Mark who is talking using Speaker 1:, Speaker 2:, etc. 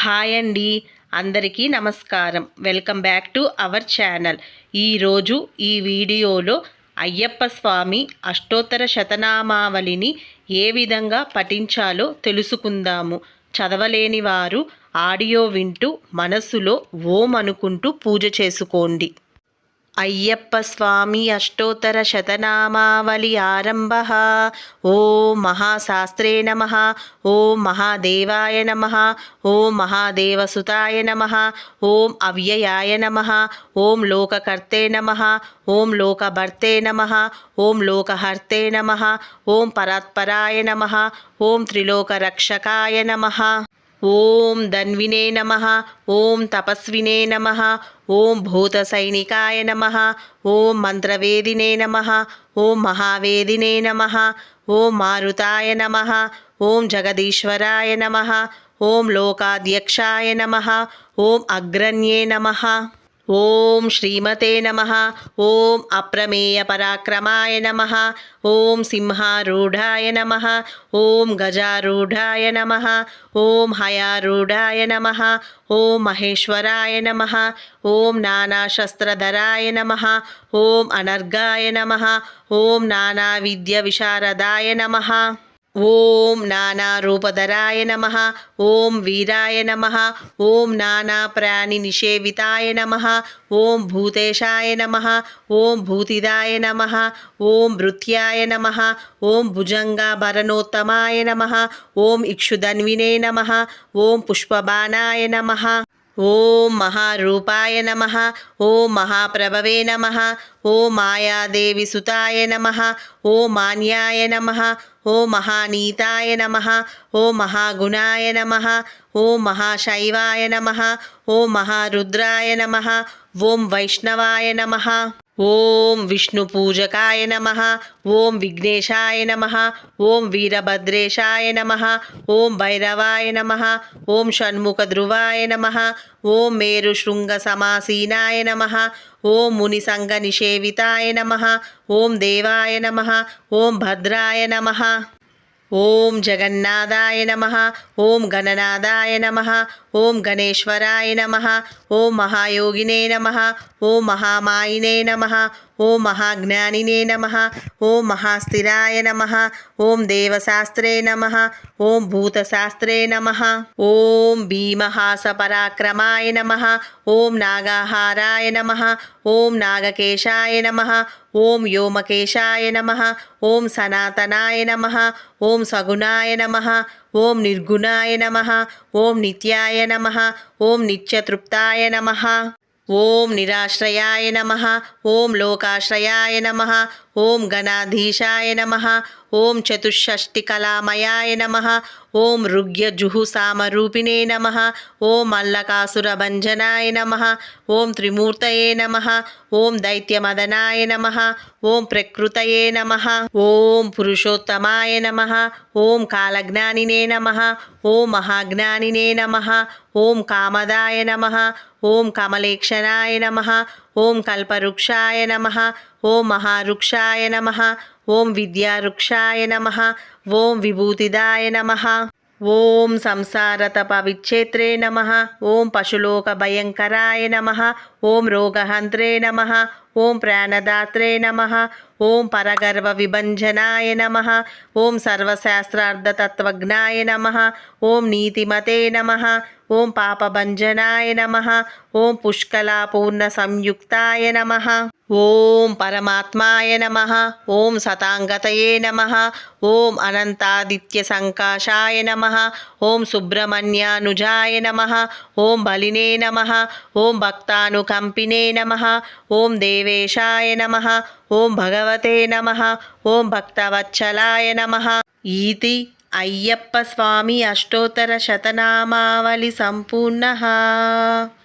Speaker 1: Hi అండి. అందరికీ నమస్కారం. Welcome back to our channel. ఈరోజు ఈ వీడియోలో అయ్యప్ప స్వామి అష్టోత్తర శతనామావళిని ఏ విధంగా పఠించాలో తెలుసుకుందాము. చదవలేని వారు ఆడియో వింటూ మనసులో ఓం అనుకుంటూ పూజ చేసుకోండి. అయ్యప్ప స్వామి అష్టోత్తర శతనామావళి ఆరంభ. ఓ మహాశాస్త్రే నమ. ఓ మహాదేవాయ నమ. ఓ మహాదేవసుతాయ నమ. ఓం అవ్యయాయ నమ. ఓం లోకకర్తే నమ. ఓం లోకభర్తే నమ. ఓం లోకహర్తే నమ. ఓం పరాత్పరాయ నమ. ఓం త్రిలోకరక్షకాయ నమ. ఓం ధన్వినే నమ ఓం తపస్వినే నమ ఓం భూతసైనికాయ నమ ఓం మంత్రవేదినే నమ ఓం మహావేదినే నమ ఓం మారుతాయ నమ ఓం జగదీశ్వరాయ నమ ఓం లోకాధ్యక్షాయ నమ ఓం అగ్రణ్యే నమ. ఓం శ్రీమతే నమ. ఓం అప్రమేయ పరాక్రమాయ నమ. ఓం సింహారూఢాయ నమ. ఓం గజారూఢాయ నమ. ఓం హయారూఢాయ నమ. ఓం మహేశ్వరాయ నమ. ఓం నానాశస్త్రధరాయ నమ. ఓం అనర్గాయ నమ. ఓం నానా విద్య విశారదాయ నమ. ఓం నానారూపధరాయ నమ ఓం వీరాయ నమ ఓం నానాప్రాణి నిషేవితాయ నమ ఓం భూతేశాయ నమ ఓం భూతిదాయ నమ ఓం భృత్యాయ నమ ఓం భుజంగాభరణోత్తమాయ నమ ఓం ఇక్షుధన్వినే నమ ఓం పుష్పబాణాయ నమ ఓం మహారూపాయ నమ ఓ మహాప్రభవే నమ ఓ మాయాదేవి సుతాయ నమ ఓ మాన్యాయ నమ ఓ మహానీతాయ నమ ఓ మహాగుణాయ నమ ఓ మహాశైవాయ నమ ఓ మహారుద్రాయ నమ ఓం వైష్ణవాయ నమ. ఓం విష్ణుపూజకాయ నమ ఓం విఘ్నేశాయ నమ ఓం వీరభద్రేశాయ నమ ఓం భైరవాయ నమ ఓం షణ్ముఖధ్రువాయ నమ ఓం మేరుశృంగసమాసీనాయ నమ ఓం మునిసంగనిషేవితాయ నమ ఓం దేవాయ నమ ఓం భద్రాయ నమ. ॐ जगन्नादाय नमः ॐ गणनादाय नमः ॐ गणेश्वराय नमः ॐ महायोगिने नमः ॐ महामायिने नमः ఓం మహాజ్ఞానినే నమ ఓం మహాస్థిరాయ నమ ఓం దేవశాస్త్రే నమ ఓం భూతశాస్త్రే నమ ఓం భీమహాసపరాక్రమాయ నమ ఓం నాగాహారాయ నమ ఓం నాగకేశాయ నమ ఓం వ్యోమకేశాయ నమ ఓం సనాతనాయ నమ ఓం సగుణాయ నమ ఓం నిర్గుణాయ నమ ఓం నిత్యాయ నమ ఓం నిత్యతృప్తాయ నమ ఓం నిరాశ్రయాయ నమ ఓం లోకాశ్రయాయ నమ ఓం గణాధీశాయ నమ ఓం చతుషష్టికళామయాయ నమ ఓం రుగ్యజుహుసామరూపిణే నమ ఓం మల్లకాసురభంజనాయ నమ ఓం త్రిమూర్తయే నమ ఓం దైత్యమదనాయ నమ ఓం ప్రకృతయే నమ ఓం పురుషోత్తమాయ నమ ఓం కాలజ్ఞానినే నమ ఓం మహాజ్ఞానినే నమ ఓం కామదాయ నమ ఓం కమలేక్షణాయ నమ ఓం కల్పవృక్షాయ నమ ఓం మహావృక్షాయ నమ ఓం విద్యావృక్షాయ నమ ఓం విభూతిదాయ నమ ఓం సంసారతప విచ్చేత్రే నమ ఓం పశులోక భయంకరాయ నమ ఓం రోగహంత్రే నమ ఓం ప్రాణదాత్రే నమ ఓం పరగర్వ విభంజనాయ నమ ఓం సర్వశాస్త్రార్థతత్వజ్ఞాయ నమ ఓం నీతిమతే నమ ఓం పాపభంజనాయ నమ ఓం పుష్కలాపూర్ణ సంయుక్తాయ నమ ఓం పరమాత్మాయ నమ ఓం సతాంగతయే నమ ఓం అనంతాదిత్య సంకాశాయ నమ ఓం సుబ్రహ్మణ్యానుజాయ నమ ఓం బలినే నమ ఓం భక్తానుకంపినే నమ ఓం దేవ దేవేశాయ నమ ఓం భగవతే నమ ఓం భక్తవత్సలాయ నమ. ఈతి అయ్యప్ప స్వామి అష్టోత్తర శతనామావళి సంపూర్ణ.